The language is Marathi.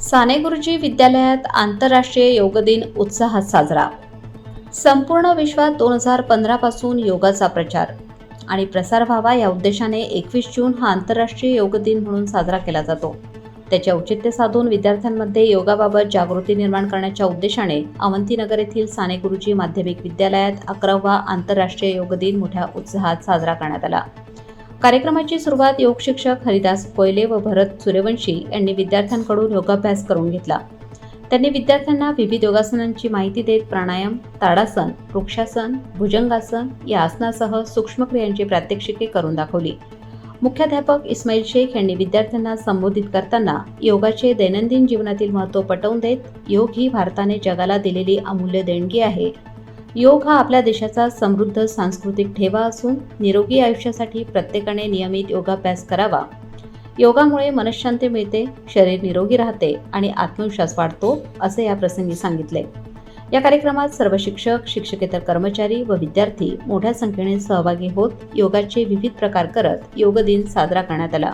साने गुरुजी विद्यालयात आंतरराष्ट्रीय योग दिन उत्साहात साजरा. संपूर्ण विश्वात दोन हजार पंधरापासून योगाचा प्रचार. आणि प्रसार व्हावा या उद्देशाने एकवीस जून हा आंतरराष्ट्रीय योग दिन म्हणून साजरा केला जातो. त्याचे औचित्य साधून विद्यार्थ्यांमध्ये योगाबाबत जागृती निर्माण करण्याच्या उद्देशाने अवंतीनगर येथील साने गुरुजी माध्यमिक विद्यालयात अकरावा आंतरराष्ट्रीय योग दिन मोठ्या उत्साहात साजरा करण्यात आला. कार्यक्रमाची सुरुवात योग शिक्षक हरिदास कोयले व भरत सूर्यवंशी यांनी विद्यार्थ्यांकडून योगाभ्यास करून घेतला. त्यांनी विद्यार्थ्यांना विविध योगासनांची माहिती देत प्राणायाम ताडासन वृक्षासन भुजंगासन या आसनासह सूक्ष्मक्रियांची प्रात्यक्षिके करून दाखवली. मुख्याध्यापक इस्माईल शेख यांनी विद्यार्थ्यांना संबोधित करताना योगाचे दैनंदिन जीवनातील महत्त्व पटवून देत योग ही भारताने जगाला दिलेली अमूल्य देणगी आहे. योग हा आपल्या देशाचा समृद्ध सांस्कृतिक ठेवा असून निरोगी आयुष्यासाठी प्रत्येकाने नियमित योगाभ्यास करावा. योगामुळे मनशांती मिळते शरीर निरोगी राहते आणि आत्मविश्वास वाढतो असे या प्रसंगी सांगितले. या कार्यक्रमात सर्व शिक्षक शिक्षकेतर कर्मचारी व विद्यार्थी मोठ्या संख्येने सहभागी होत योगाचे विविध प्रकार करत योग दिन साजरा करण्यात आला.